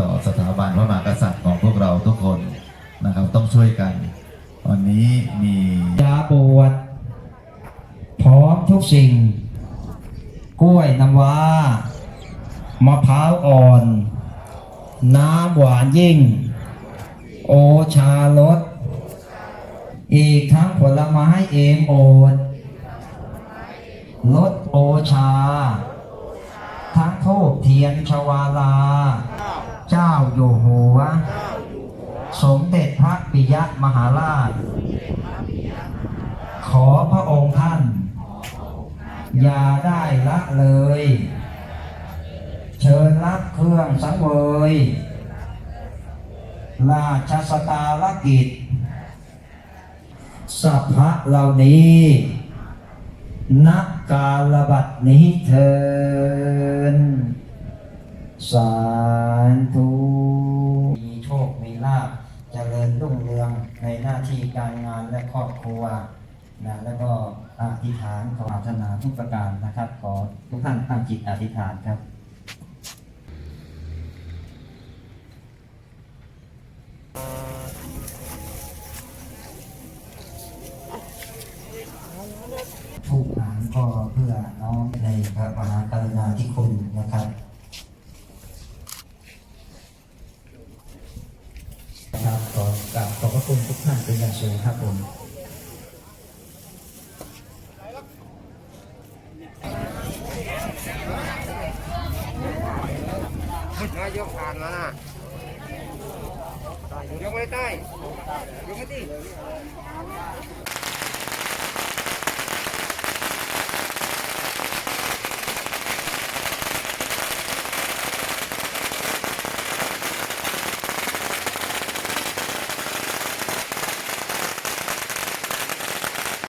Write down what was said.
ต่อสถาบันพระมหากษัตริย์ของพวกเราทุกคนนะครับต้องช่วยกัน วันนี้มียาบวชพร้อมทุกสิ่ง กล้วยน้ำว้ามะพร้าวอ่อน น้ำหวานยิ่ง โอชารสอีกทั้งผลไม้เอมโอดรสโอชา ทั้งโทษเทียนชวาลา เจ้าอยู่หัว สมเด็จพระปิยมหาราช ขอพระองค์ท่าน อย่าได้ละเลย เชิญรับเครื่องสังเวย ราชสตาลกิจสัพพะเหล่านี้นักกาลบัดนี้เทินสา ธุมีโชค มีลาภเจริญรุ่งเรืองในหน้าที่การงานและครอบครัวนะแล้วก็อธิษฐานขอปรารถนาทุกประการนะครับ ขอทุกท่านตั้งจิตอธิษฐานครับทุกฐานก็เพื่อน้อมในพระมหากรุณาธิคุณนะครับขอก ราบขอบพระคุณทุกท่านเป็นอย่างสูงครับผมนายกผ่านมานะยกไม่ได้ยกไม่ดี